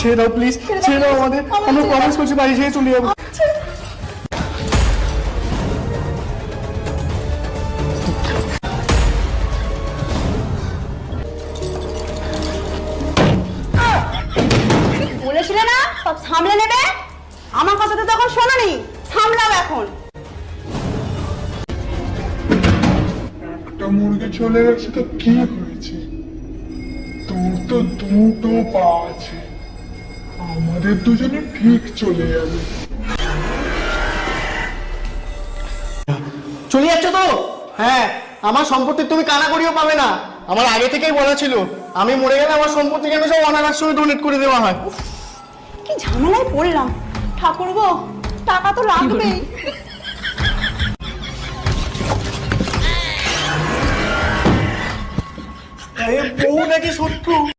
ছেড়ে দাও প্লিজ ছেড়ে দাও আমাদের। আমরা প্রমিস করছি বাড়ি ছেড়ে চলে যাব। বলেছিলে না? সব সামলে নেবে? আমার কথা তো তখন শোনোনি। সামলাও এখন। একটা মুরগি চলে গেছে তো কি হয়েছে? তোর তো দুটো পা আছে। আমাদের দুজনে ঠিক চলে যাবে। চলে যাচ্ছ তো? হ্যাঁ আমার সম্পত্তি তুমি কানা করিও পাবে না। আমার আগে থেকেই বলা ছিল আমি মরে গেলে আমার সম্পত্তি কেন সব অনাথ আশ্রমে ডোনেট করে দেওয়া হয়। কি ঝামেলায় পড়লাম? ঠাকুর গো টাকা তো লাগবেই। বউ নাকি শত্রু?